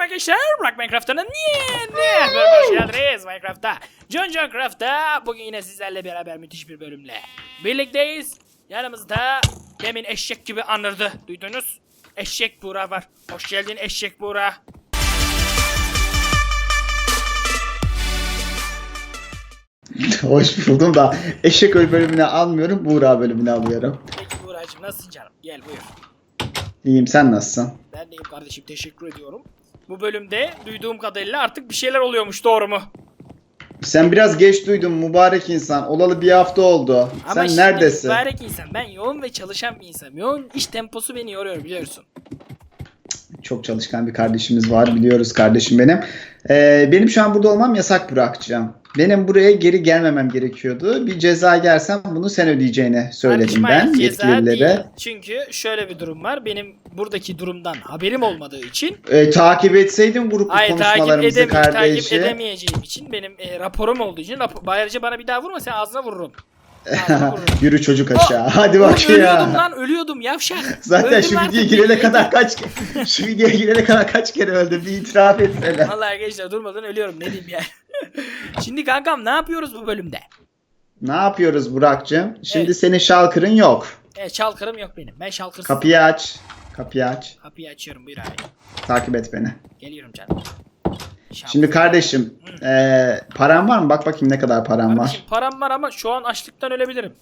Merhaba arkadaşlar. Rock Minecraft'ın niye ne? Hoş geldiniz Minecraft'ta. John John Craft'ta bugün yine sizlerle beraber müthiş bir bölümle birlikteyiz. Yanımızda demin eşek gibi anırdı. Duydunuz? Eşek Buğra var. Hoş geldin eşek Buğra. Hoş buldum da eşek öl bölümüne almıyorum, Buğra bölümüne alıyorum. Peki Buğra'cığım nasılsın canım? Gel buyur. İyiyim sen nasılsın? Ben deyim kardeşim teşekkür ediyorum. Bu bölümde duyduğum kadarıyla artık bir şeyler oluyormuş doğru mu? Sen biraz geç duydun mübarek insan. Olalı bir hafta oldu. sen şimdi neredesin? mübarek insan. Ben yoğun ve çalışan bir insanım. Yoğun iş temposu beni yoruyor biliyorsun. Çok çalışkan bir kardeşimiz var biliyoruz kardeşim benim. Ee, benim şu an burada olmam yasak bırakacağım. Benim buraya geri gelmemem gerekiyordu. Bir ceza gelsem bunu sen ödeyeceğini söyledim ben yetkililere. Çünkü şöyle bir durum var. Benim buradaki durumdan haberim olmadığı için Ee, takip etseydin gruplu Hayır takip, konuşmalarımızı takip kardeşi. edemeyeceğim için benim e, raporum olduğu için rapor, ayrıca bana bir daha vurma sen ağzına vururum. Yürü çocuk aşağı. Hadi Oğlum bak ölüyordum ya. lan ölüyordum yavşak. Zaten Öldüm şu videoya girene kadar kaç şu videoya girene kadar kaç kere öldü bir itiraf etsene. Vallahi arkadaşlar durmadan ölüyorum ne diyeyim ya. Şimdi kankam ne yapıyoruz bu bölümde? Ne yapıyoruz Burak'cığım? Şimdi Evet. senin şalkırın yok. E, çalkırım yok benim. Ben şalkırsız. Kapıyı aç. Kapıyı aç. Kapıyı açıyorum buyur abi. Takip et beni. Geliyorum canım. Şimdi kardeşim eee paran var mı? Bak bakayım ne kadar paran var. Kardeşim param var ama şu an açlıktan ölebilirim.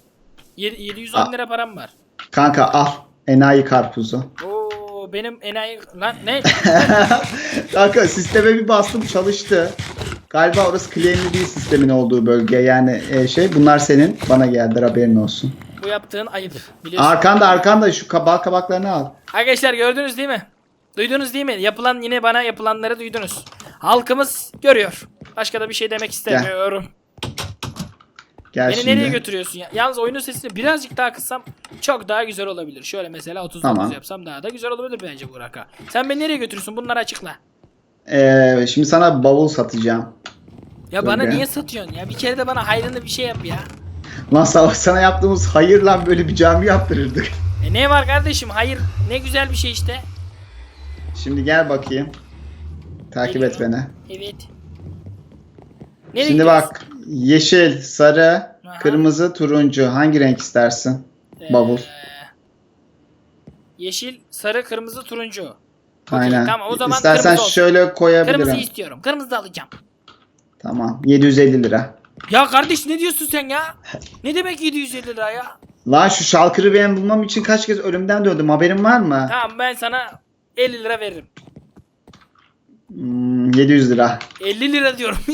Yedi- 710 Aa. lira param var. Kanka al. Enayi karpuzu. Oo benim enayi lan ne? Kanka sisteme bir bastım çalıştı. Galiba orası claimli değil sistemin olduğu bölge. Yani e, şey bunlar senin. Bana geldi haberin olsun. Bu yaptığın ayıp. Biliyorsun. Arkanda arkanda şu kabak kabaklarını al. Arkadaşlar gördünüz değil mi? Duydunuz değil mi? Yapılan yine bana yapılanları duydunuz. Halkımız görüyor. Başka da bir şey demek istemiyorum. Gel Beni şimdi. nereye götürüyorsun ya? Yalnız oyunun sesini birazcık daha kıssam çok daha güzel olabilir. Şöyle mesela 39 Tamam. yapsam daha da güzel olabilir bence Burak'a. Sen beni nereye götürüyorsun? Bunları açıkla. Ee, şimdi sana bavul satacağım. Ya bana Öyle. niye satıyorsun ya? Bir kere de bana hayrını bir şey yap ya. Lan sana, sana yaptığımız hayır lan böyle bir cami yaptırırdık. E ne var kardeşim? Hayır ne güzel bir şey işte. Şimdi gel bakayım. Takip et beni. Evet. Nereye Şimdi gidiyoruz? bak yeşil, sarı, Aha. kırmızı, turuncu hangi renk istersin? Ee, Bavul. Yeşil, sarı, kırmızı, turuncu. Okey, Aynen. tamam, o zaman İstersen kırmızı olsun. şöyle koyabilirim. Kırmızı istiyorum. Kırmızı da alacağım. Tamam. 750 lira. Ya kardeş ne diyorsun sen ya? Ne demek 750 lira ya? Lan şu şalkırı ben bulmam için kaç kez ölümden döndüm haberin var mı? Tamam ben sana 50 lira veririm. Hmm, 700 lira. 50 lira diyorum.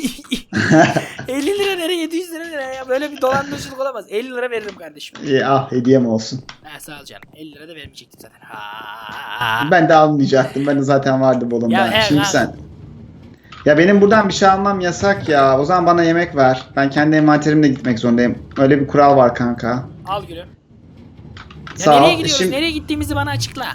50 lira nereye 700 lira nereye ya? Böyle bir dolandırıcılık olamaz. 50 lira veririm kardeşim. İyi al hediyem olsun. Ha sağ ol canım. 50 lira da vermeyecektim zaten. Ha. Ben de almayacaktım. Ben de zaten vardı bolumda. Ya, he, Şimdi ha. sen. Ya benim buradan bir şey almam yasak ya. O zaman bana yemek ver. Ben kendi envanterimle gitmek zorundayım. Öyle bir kural var kanka. Al gülüm. Ya Sağ nereye ol. gidiyoruz? Şimdi- Nereye gittiğimizi bana açıkla.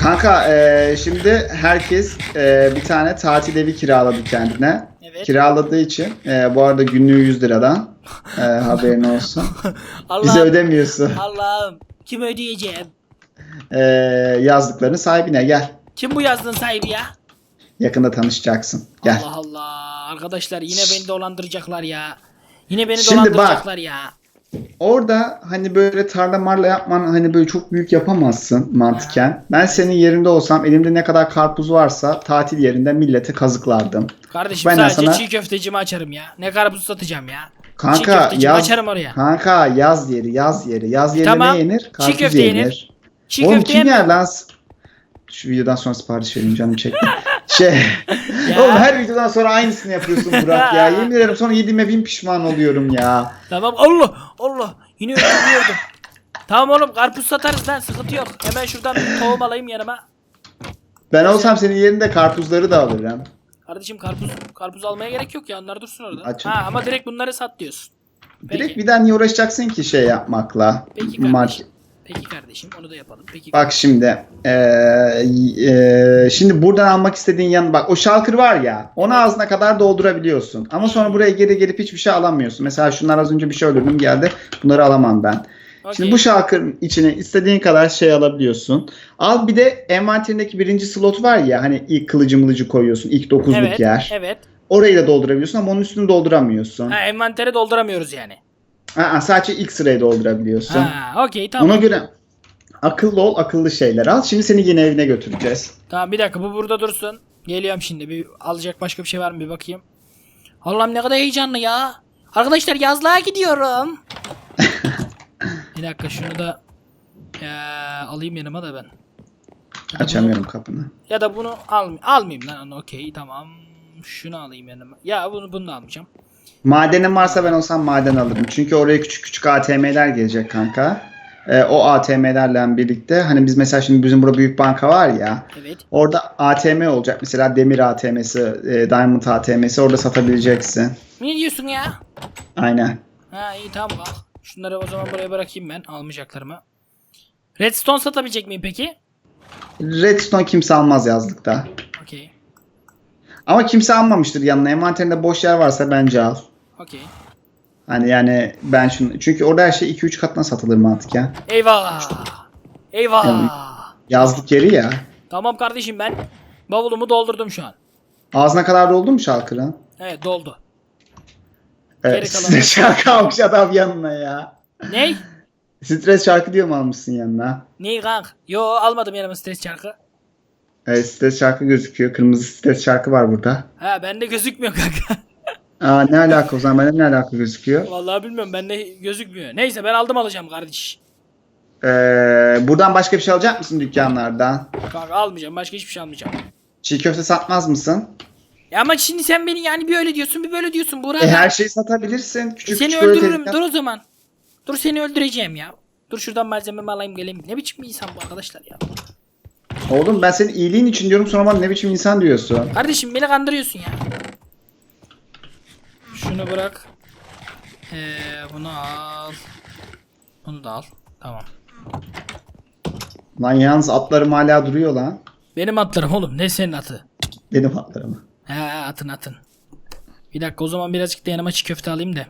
Kanka eee, şimdi herkes eee, bir tane tatil evi kiraladı kendine. Evet. Kiraladığı için eee, bu arada günlüğü 100 liradan eee, haberin olsun. Bize Allah'ım. ödemiyorsun. Allah'ım. Kim ödeyeceğim? Eee, yazdıklarını sahibine gel. Kim bu yazdığın sahibi ya? Yakında tanışacaksın. Gel. Allah Allah. Arkadaşlar yine beni dolandıracaklar ya. Yine beni Şimdi bak. dolandıracaklar ya. Orada hani böyle tarla marla yapman hani böyle çok büyük yapamazsın mantıken. Ben senin yerinde olsam elimde ne kadar karpuz varsa tatil yerinde millete kazıklardım. Kardeşim Ben sadece sana- çiğ köftecimi açarım ya. Ne karpuz satacağım ya. çiğ Kanka köftecimi yaz, açarım oraya. kanka yaz yeri yaz yeri. Yaz yerine Tamam. ne yenir? Çiğ Karpuz köfte yenir. yenir. Çiğ Oğlum köfte kim yem- yer lan? Şu videodan sonra sipariş vereyim canım çekti. şey. Ya. Oğlum her videodan sonra aynısını yapıyorsun Burak ya. Yemin ederim sonra yediğime bin pişman oluyorum ya. Tamam Allah Allah. Yine öldürüyordum. tamam oğlum karpuz satarız lan sıkıntı yok. Hemen şuradan bir tohum alayım yanıma. Ben olsam senin yerinde karpuzları da alırım. Kardeşim karpuz karpuz almaya gerek yok ya onlar dursun orada. Açın. Ha ama direkt bunları sat diyorsun. Peki. Direkt bir daha niye uğraşacaksın ki şey yapmakla? Peki kardeşim. Peki kardeşim onu da yapalım. Peki. Bak şimdi. eee, eee, şimdi buradan almak istediğin yan bak o şalkır var ya onu ağzına kadar doldurabiliyorsun. Ama sonra buraya geri gelip hiçbir şey alamıyorsun. Mesela şunlar az önce bir şey öldürdüm geldi. Bunları alamam ben. Okey. Şimdi bu şalkırın içine istediğin kadar şey alabiliyorsun. Al bir de envanterindeki birinci slot var ya hani ilk kılıcı mılıcı koyuyorsun. ilk dokuzluk evet, yer. Evet. Orayı da doldurabiliyorsun ama onun üstünü dolduramıyorsun. Ha, envanteri dolduramıyoruz yani. Aa, sadece ilk sırayı doldurabiliyorsun. Ha, okey tamam. Ona göre akıllı ol, akıllı şeyler al. Şimdi seni yine evine götüreceğiz. Tamam bir dakika bu burada dursun. Geliyorum şimdi. Bir alacak başka bir şey var mı bir bakayım. Allah'ım ne kadar heyecanlı ya. Arkadaşlar yazlığa gidiyorum. bir dakika şunu da ya, alayım yanıma da ben. Ya da Açamıyorum kapını. bunu- ya da bunu al, almayayım lan okey tamam. Şunu alayım yanıma. Ya bunu bunu da almayacağım. Madenin varsa ben olsam maden alırım. Çünkü oraya küçük küçük ATM'ler gelecek kanka. Ee, o ATM'lerle birlikte hani biz mesela şimdi bizim burada büyük banka var ya. Evet. Orada ATM olacak. Mesela demir ATM'si, e, diamond ATM'si orada satabileceksin. Ne diyorsun ya? Aynen. Ha iyi tamam bak. Şunları o zaman buraya bırakayım ben almayacaklarımı. Redstone satabilecek miyim peki? Redstone kimse almaz yazlıkta. Okey. Ama kimse almamıştır yanına. Envanterinde boş yer varsa bence al. Okey. Hani yani ben şunu çünkü orada her şey 2-3 katına satılır mantıken. Eyvah. Eyvah. Yani- Yazlık yeri ya. Tamam kardeşim ben bavulumu doldurdum şu an. Ağzına kadar doldu mu şalkırın? Evet doldu. Evet, stres şarkı almış adam yanına ya. Ney? Stres şarkı diyor mu almışsın yanına? Ney kank? Yo almadım yanıma stres çarkı. Evet stres şarkı gözüküyor. Kırmızı stres şarkı var burada. Ha bende gözükmüyor kanka. Aa ne alaka o zaman bende ne alaka gözüküyor? Vallahi bilmiyorum bende gözükmüyor. Neyse ben aldım alacağım kardeş. Ee, buradan başka bir şey alacak mısın dükkanlardan? Kanka almayacağım başka hiçbir şey almayacağım. Çiğ köfte satmaz mısın? Ya ama şimdi sen beni yani bir öyle diyorsun bir böyle diyorsun Burak. E, her şeyi satabilirsin. Küçük seni küçük öldürürüm dur o zaman. Dur seni öldüreceğim ya. Dur şuradan malzememi alayım geleyim. Ne biçim bir insan bu arkadaşlar ya. Oğlum ben senin iyiliğin için diyorum sonra bana ne biçim insan diyorsun. Kardeşim beni kandırıyorsun ya. Şunu bırak. Ee, bunu al. Bunu da al. Tamam. Lan yalnız atlarım hala duruyor lan. Benim atlarım oğlum. Ne senin atı? Benim atlarım. He atın atın. Bir dakika o zaman birazcık da yanıma çiğ köfte alayım da.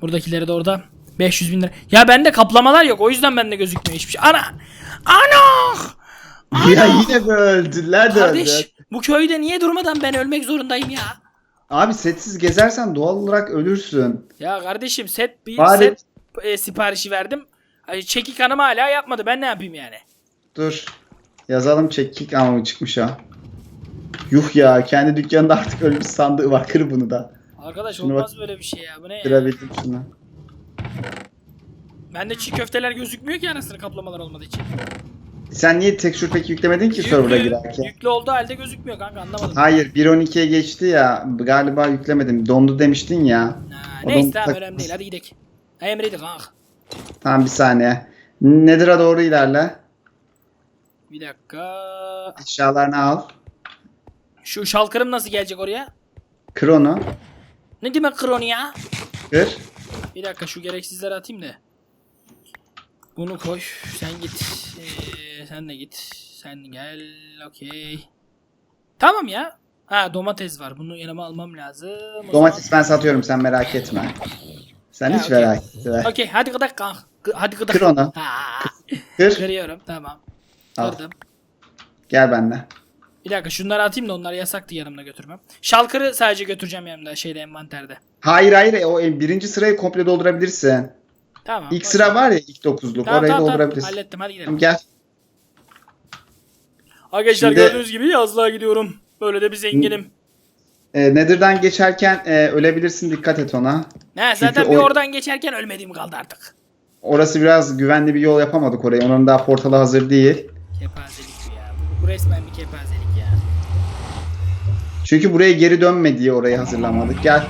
Buradakileri de orada. 500 bin lira. Ya bende kaplamalar yok. O yüzden bende gözükmüyor hiçbir şey. Ana! Ana! Ya yine mi öldüler de Kardeş öldü. bu köyde niye durmadan ben ölmek zorundayım ya? Abi setsiz gezersen doğal olarak ölürsün. Ya kardeşim set bir Bari- set e, siparişi verdim. Ay, Çekik hanım hala yapmadı. Ben ne yapayım yani? Dur. Yazalım çekik bu çıkmış ha. Yuh ya kendi dükkanında artık ölmüş sandığı var. Kır bunu da. Arkadaş Şunu olmaz böyle bir şey ya. Bu ne ya? Kırabildim şunu. Bende çiğ köfteler gözükmüyor ki anasını kaplamalar olmadığı için. Sen niye tekstür pek yüklemedin ki server'a girerken? yüklü olduğu halde gözükmüyor kanka anlamadım. Hayır 1.12'ye geçti ya. Galiba yüklemedim. Dondu demiştin ya. Ha, O neyse da tamam önemli değil hadi gidelim. Ha, Emre'ydi kanka. Tamam bir saniye. Nedir'a doğru ilerle. Bir dakika. Eşyalarını al. Şu şalkırım nasıl gelecek oraya? Kır onu. Ne demek kroni ya? Kır. Bir dakika şu gereksizleri atayım da. Bunu koy. Sen git. Ee, sen de git. Sen gel. Okey. Tamam ya. Ha domates var. Bunu yanıma almam lazım. O Domates ben satıyorum sen merak etme. Sen Ha, hiç okey. merak etme. zaman- Okey hadi gıdak. Gı- Hadi gıdak. Kır onu. Ha. Kır. Kırıyorum tamam. Al. Kırdım. Gel benimle. Bir dakika şunları atayım da onlar yasaktı yanımda götürmem. Şalkırı sadece götüreceğim yanımda şeyde envanterde. Hayır hayır o birinci sırayı komple doldurabilirsin. Tamam. İlk sıra ver. var ya ilk dokuzluk Tamam, orayı tamam, tamam. doldurabilirsin. Hallettim hadi gidelim. Tamam, gel. Arkadaşlar Şimdi- gördüğünüz gibi yazlığa gidiyorum. Böyle de bir zenginim. Ee, Nether'dan geçerken e, ölebilirsin dikkat et ona. Ne zaten Çünkü bir o- oradan geçerken ölmediğim kaldı artık. Orası biraz güvenli bir yol yapamadık oraya. Onun daha portalı hazır değil. Kepazelik ya. Bu, bu resmen bir kepazelik ya. Çünkü buraya geri dönme diye orayı hazırlamadık. Gel.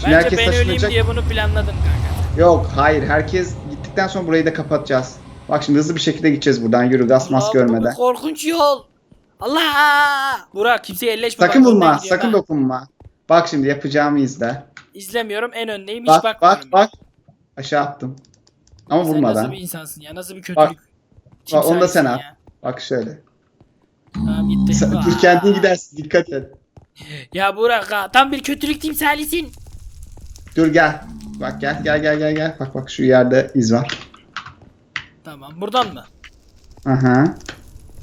Şimdi Bence herkes ben öleyim diye bunu planladın kanka. Yok hayır herkes gittikten sonra burayı da kapatacağız. Bak şimdi hızlı bir şekilde gideceğiz buradan. Yürü gaz mas Allah, bu bir görmeden. korkunç yol. Allah! Burak kimseye elleşme. Sakın bak, gidiyorum sakın ha. dokunma. Bak şimdi yapacağımı izle. İzlemiyorum en öndeyim hiç Bak bakmıyorum. bak bak. Aşağı attım. Ama Sen vurmadan. nasıl bir insansın ya? Nasıl bir kötülük? Bak, onu da sen at. Bak şöyle. Tamam gitti. Sen, dur kendin gidersin dikkat et. Ya Burak ha, tam bir kötülük timsalisin. Dur gel. Bak gel gel gel gel gel. Bak bak şu yerde iz var. Tamam. Buradan mı? Aha.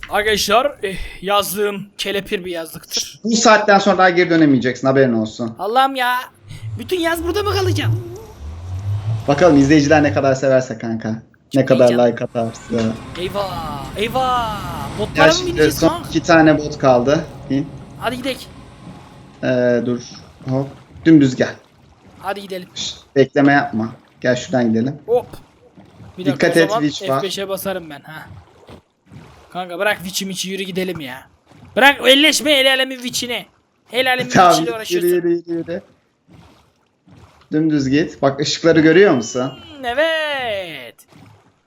Arkadaşlar eh, yazdığım kelepir bir yazlıktır. Bu saatten sonra daha geri dönemeyeceksin haberin olsun. Allah'ım ya. Bütün yaz burada mı kalacağım? Bakalım izleyiciler ne kadar severse kanka. Ne kadar like atarsa. Eyvah. Eyvah. Ya Botlara mı şimdi bineceğiz son kanka? iki tane bot kaldı. İn. Hadi gidelim. Ee, dur. Hop. Dümdüz gel. Hadi gidelim. Şşt, bekleme yapma. Gel şuradan gidelim. Hop. Bir dakika, Dikkat o et, zaman Witch var. F5'e basarım ben ha. Kanka bırak Witch'i miçi yürü gidelim ya. Bırak elleşme el alemin Witch'ine. El alemin Tamam Witch'iyle yürü uğraşıyorsun. yürü yürü. yürü. Dümdüz git. Bak ışıkları görüyor musun? Hmm, evet.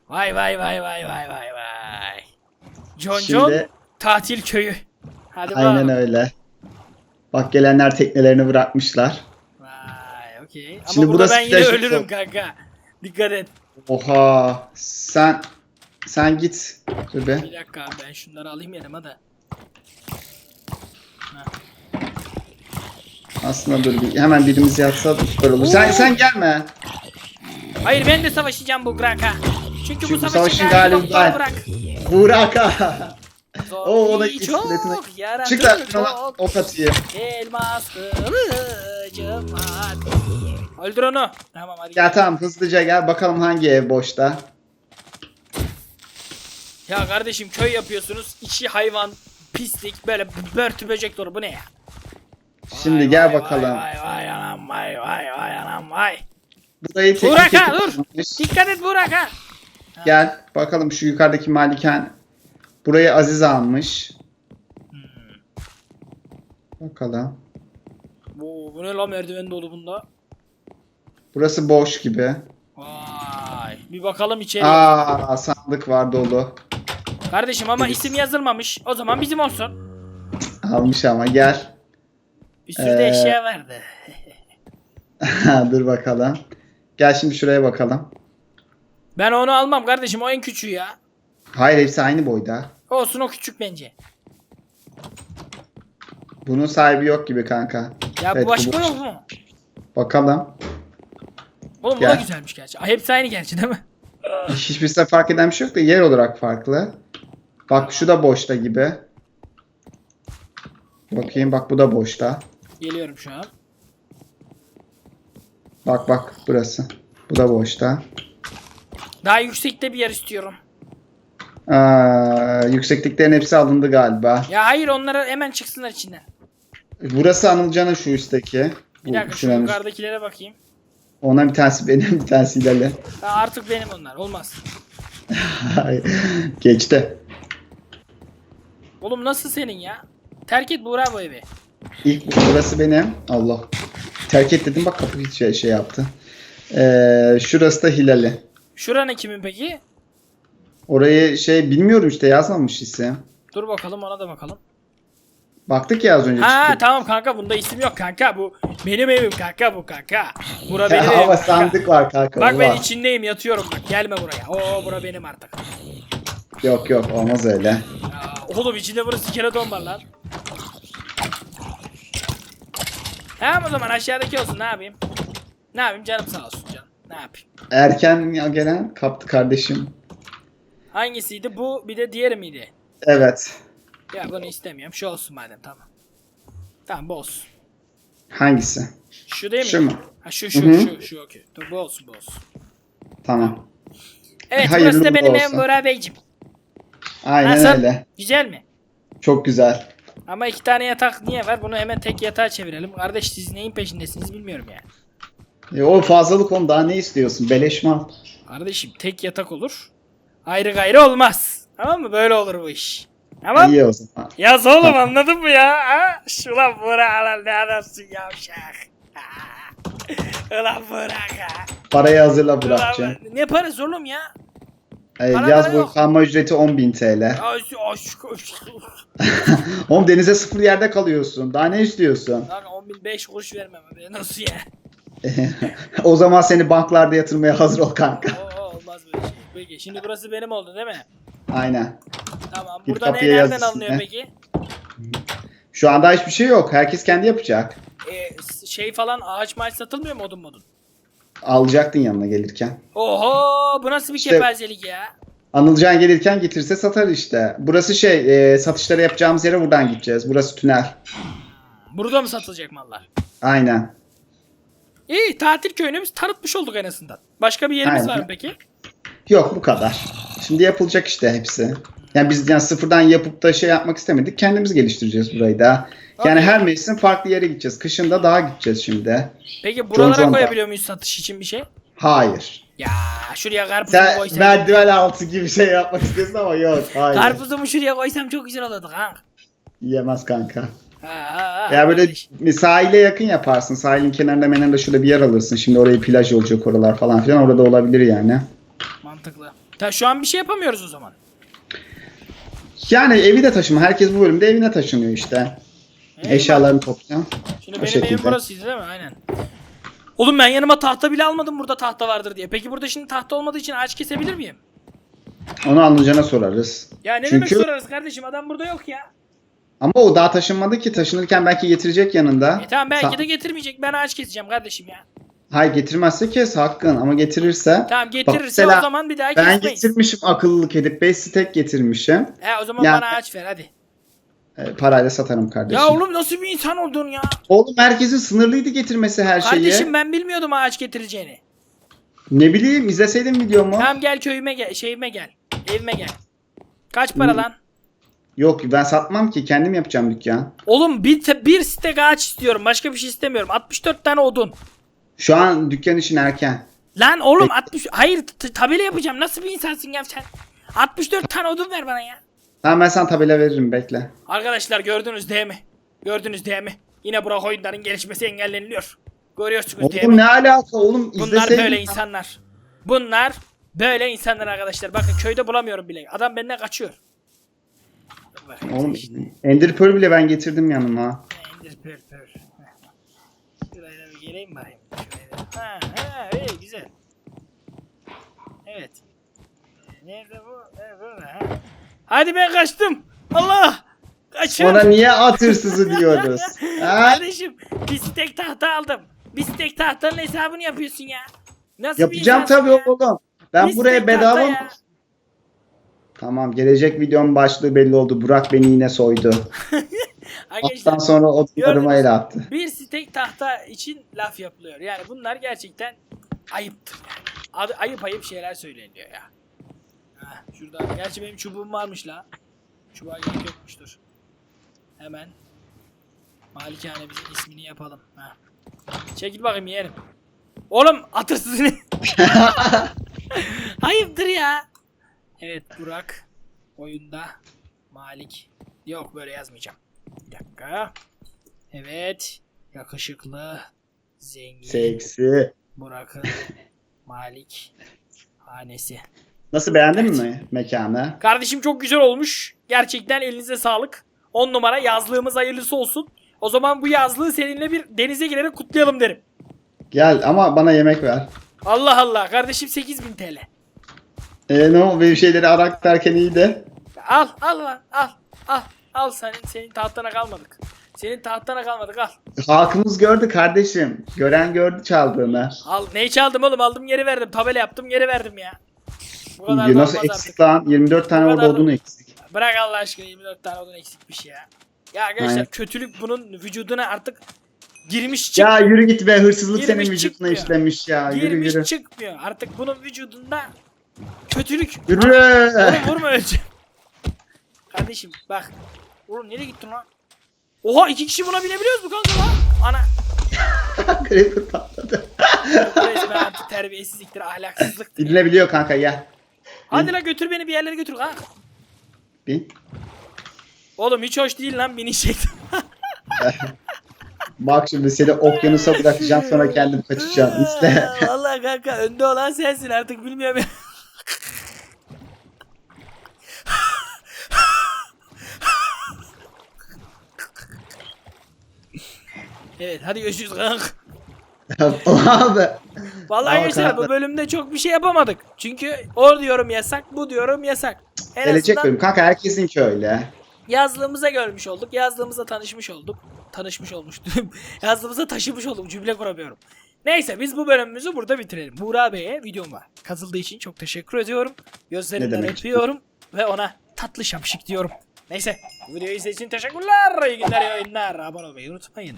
Vay vay vay vay vay vay vay. John John Şimdi tatil köyü. Hadi aynen bakalım. öyle. Bak gelenler teknelerini bırakmışlar. Okey. Ama Şimdi burada burası ben yine ölürüm yok. kanka. Dikkat et. Oha. Sen sen git. Dur be. Bir dakika abi ben şunları alayım yanıma da. Aslında dur bir, hemen birimiz yatsa süper olur. Sen Oo. sen gelme. Hayır ben de savaşacağım bu Grak'a. Çünkü, Çünkü bu savaşın savaşın galibi galibi doktor ben. Bırak. Burak. O Zombi iskeletine. çok yaratıcı Çık lan ben çok. ok atayım. Elmas kılıcım var. Öldür onu. Tamam hadi. Gel tamam hızlıca gel bakalım hangi ev boşta. Ya kardeşim köy yapıyorsunuz. içi hayvan, pislik, böyle börtü böcek dolu. Bu ne ya? Şimdi Vay, gel vay, bakalım. Vay vay anam vay vay vay anam vay. Burayı tek Burak ha dur. Dikkat et Burak ha. Gel bakalım şu yukarıdaki malikan. Burayı Aziz almış. Bakalım. Bu, bu ne lan merdiven dolu bunda. Burası boş gibi. Vay. Bir bakalım içeri. Aa sandık var dolu. Kardeşim ama isim yazılmamış. O zaman bizim olsun. Almış ama gel. Bir sürü de Ee, eşya verdi. Dur bakalım. Gel şimdi şuraya bakalım. Ben onu almam kardeşim o en küçüğü ya. Hayır hepsi aynı boyda. Olsun o küçük bence. Bunun sahibi yok gibi kanka. Ya Evet, bu başka bu boş. yok mu? Bakalım. Oğlum bu da güzelmiş gerçi. Ay, hepsi aynı gerçi değil mi? Hiçbirisinde fark eden bir şey yok da yer olarak farklı. Bak şu da boşta gibi. Bakayım bak bu da boşta. Geliyorum şu an. Bak bak burası. Bu da boşta. Daha yüksekte bir yer istiyorum. Aa, yüksekliklerin hepsi alındı galiba. Ya hayır onlara hemen çıksınlar içinden. Burası Anılcan'ın şu üstteki. Bir Bu dakika şu yukarıdakilere bakayım. Ona bir tanesi benim bir tanesi ilerle. Ha, artık benim onlar. Olmaz. Geçti. Oğlum nasıl senin ya? Terk et Buğra bu evi. İlk bu- burası benim. Allah. Terk et dedim bak kapı şey, şey yaptı. Ee, şurası da Hilal'i. Şuranın kimin peki? Orayı şey bilmiyorum işte yazmamış isim. Dur bakalım ona da bakalım. Baktık ya az önce Ha çıktık. tamam kanka bunda isim yok kanka bu benim evim kanka bu kanka. Bura benim evim. Ama kanka. sandık var kanka. Bak ben var. içindeyim yatıyorum bak gelme buraya. Oo bura benim artık. Yok yok olmaz öyle. Ya, oğlum içinde burası skeleton var lan. Tamam o zaman aşağıdaki olsun ne yapayım? Ne yapayım canım sağ olsun canım. Ne yapayım? Erken gelen kaptı kardeşim. Hangisiydi bu bir de diğeri miydi? Evet. Ya bunu istemiyorum şu olsun madem tamam. Tamam bu olsun. Hangisi? Şu değil mi? Şu mu? Ha şu şu Hı hı. şu şu okey. Dur bu olsun bu olsun. Tamam. Evet Hayırlı burası da benim evim olsun. Bora Beyciğim. Aynen Nasıl? öyle. Güzel mi? Çok güzel. Ama iki tane yatak niye var? Bunu hemen tek yatağa çevirelim. Kardeş siz neyin peşindesiniz bilmiyorum yani. E, o fazlalık onu daha ne istiyorsun? Beleş mal. Kardeşim tek yatak olur. Ayrı gayrı olmaz. Tamam mı? Böyle olur bu iş. Tamam. İyi o zaman. Yaz oğlum anladın mı ya? Ha? Şu lan Burak lan ne adamsın yavşak. Ulan Burak ha. Parayı hazırla Ulan Burak'cığım. Ne parası oğlum ya? E, para yaz para boyu yok. kalma ücreti 10.000 TL. Aşk aşk aşk. Oğlum denize sıfır yerde kalıyorsun. Daha ne istiyorsun? Lan 10.005 kuruş vermem abi. Nasıl ya? o zaman seni banklarda yatırmaya hazır ol kanka. Oo, olmaz böyle şey. Peki şimdi burası benim oldu değil mi? Aynen. Tamam. Git Burada ne kapıya nereden üstüne. alınıyor peki? Şu anda hiçbir şey yok. Herkes kendi yapacak. Ee, s- şey falan ağaç maaş satılmıyor mu odun modun? Alacaktın yanına gelirken. Oho bu nasıl bir İşte- kepazelik ya? Anılcan gelirken getirse satar işte. Burası şey e, satışları yapacağımız yere buradan gideceğiz. Burası tünel. Burada mı satılacak mallar? Aynen. İyi tatil köyünü biz tanıtmış olduk en azından. Başka bir yerimiz Aynen. var mı peki? Yok bu kadar. Şimdi yapılacak işte hepsi. Yani biz yani sıfırdan yapıp da şey yapmak istemedik. Kendimiz geliştireceğiz burayı da. Yani Okey. her mevsim farklı yere gideceğiz. Kışın da daha gideceğiz şimdi. Peki buralara John'da. koyabiliyor muyuz satış için bir şey? Hayır. Ya şuraya karpuzumu Sen koysam. merdiven altı gibi şey yapmak istiyorsun ama yok. Hayır. Karpuzumu şuraya koysam çok güzel olurdu kanka. Yiyemez kanka. Ha, Ya böyle sahile yakın yaparsın. Sahilin kenarında menarda şurada bir yer alırsın. Şimdi oraya plaj olacak oralar falan filan. Orada olabilir yani. Mantıklı. Ta şu an bir şey yapamıyoruz o zaman. Yani evi de taşıma. Herkes bu bölümde evine taşınıyor işte. Eyvallah. Eşyalarını topluyor. Şimdi O benim evim şekilde. burasıydı değil mi? Aynen. Oğlum ben yanıma tahta bile almadım burada tahta vardır diye. Peki burada şimdi tahta olmadığı için ağaç kesebilir miyim? Onu Anılcan'a sorarız. Ya ne Çünkü- demek sorarız kardeşim adam burada yok ya. Ama o daha taşınmadı ki. Taşınırken belki getirecek yanında. E tamam belki Sa- de getirmeyecek ben ağaç keseceğim kardeşim ya. Hayır getirmezse kes hakkın ama getirirse. Tamam getirirse mesela o zaman bir daha Ben kesmeyiz. getirmişim akıllılık edip 5 stek getirmişim. He o zaman Ya- bana ağaç ver hadi. E, parayla satarım kardeşim. Ya oğlum nasıl bir insan oldun ya? Oğlum herkesin sınırlıydı getirmesi her şeyi. Kardeşim ben bilmiyordum ağaç getireceğini. Ne bileyim izleseydin videomu. Tamam gel köyüme gel, şeyime gel. Evime gel. Kaç para lan? Yok ben satmam ki kendim yapacağım dükkan. Oğlum bir, bir stek ağaç istiyorum. Başka bir şey istemiyorum. 64 tane odun. Şu an dükkan için erken. Lan oğlum Peki. 60 hayır t- tabela yapacağım. Nasıl bir insansın ya sen? 64 tane odun ver bana ya. Tamam ben sana tabela veririm bekle. Arkadaşlar gördünüz değil mi? Gördünüz değil mi? Yine Burak oyunların gelişmesi engelleniliyor. Görüyorsunuz değil Oğlum mi? ne alaka oğlum Bunlar izleseydin. böyle insanlar. Bunlar böyle insanlar arkadaşlar. Bakın köyde bulamıyorum bile. Adam benden kaçıyor. Bakayım Oğlum. Ender Pearl bile ben getirdim yanıma. İndir pör pör. Şuraya bir geleyim bakayım. Şöyle. Ha, ha, iyi güzel. Evet. Nerede bu? Evet, burada, ha. Hadi ben kaçtım. Allah! Kaçın. Ona niye at hırsızı diyoruz? ha? Kardeşim bir stek tahta aldım. Bir stek tahtanın hesabını yapıyorsun ya. Nasıl Yapacağım bir tabii ya? oğlum. Ben Bir buraya tahta bedava ya. Tamam gelecek videonun başlığı belli oldu. Burak beni yine soydu. Arkadaşlar sonra odunlarıma Gördünüz. el attı. bir stek tahta için laf yapılıyor. Yani bunlar gerçekten ayıptır yani. Ayıp ayıp şeyler söyleniyor ya. Ha, şurada. Gerçi benim çubuğum varmış la. Çubuğa gerek yokmuştur. Hemen malikanemizin ismini yapalım. Ha. Çekil bakayım yerim. Oğlum atırsızını. Ayıptır ya. Evet Burak oyunda Malik. Yok böyle yazmayacağım. Bir dakika. Evet. Yakışıklı. Zengin. Seksi. Burak'ın Malik hanesi. Nasıl beğendin mi mekanı? Kardeşim çok güzel olmuş. Gerçekten elinize sağlık. 10 numara yazlığımız hayırlısı olsun. O zaman bu yazlığı seninle bir denize girerek kutlayalım derim. Gel ama bana yemek ver. Allah Allah kardeşim 8000 TL. E ne o benim şeyleri arak derken. Al al lan al al al senin senin tahtana kalmadık. Senin tahtana kalmadık al. Halkımız gördü kardeşim. Gören gördü çaldığını. Al neyi çaldım oğlum aldım geri verdim. Tabela yaptım geri verdim ya. Bu kadar da Nasıl olmaz eksik artık. lan? 24 tane Bu orada kadar odun eksik. Bırak Allah aşkına 24 tane odun eksikmiş ya. Ya arkadaşlar Aynen. kötülük bunun vücuduna artık girmiş çık Ya yürü git be hırsızlık Girmiş senin vücuduna çıkmıyor. işlemiş ya. Yürü girmiş yürü. çıkmıyor. Artık bunun vücudunda kötülük. Yürü. Oğlum vurma öleceğim. Kardeşim bak. Oğlum nereye gittin lan? Oha iki kişi buna binebiliyoruz mu kanka lan? Ana. Creeper patladı. Resmen artık terbiyesizliktir, ahlaksızlıktır. Gidilebiliyor kanka gel. Hadi la götür beni bir yerlere götür kanka. Bin. Oğlum hiç hoş değil lan çektim. Bak şimdi seni okyanusa bırakacağım sonra kendim kaçacağım. İşte. Vallahi kanka önde olan sensin artık bilmiyorum Evet hadi görüşürüz kank. abi. Vallahi Ama bu bölümde çok bir şey yapamadık. Çünkü or diyorum yasak, bu diyorum yasak. En Gelecek azından bölüm. Kanka herkesinki öyle. yazlığımıza görmüş olduk. Yazlığımıza tanışmış olduk. Tanışmış olmuştum. yazlığımıza taşımış olduk. Cümle kuramıyorum. Neyse biz bu bölümümüzü burada bitirelim. Buğra Bey'e videoma katıldığı için çok teşekkür ediyorum. Gözlerinden Ne öpüyorum ve ona tatlı şapşik diyorum. Neyse bu videoyu izlediğiniz için teşekkürler. İyi günler, iyi oyunlar. Abone olmayı unutmayın.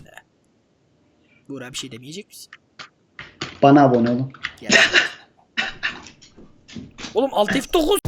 Buğra bir şey demeyecek misin? Bana abone olun. Gel. Oğlum Alt F9.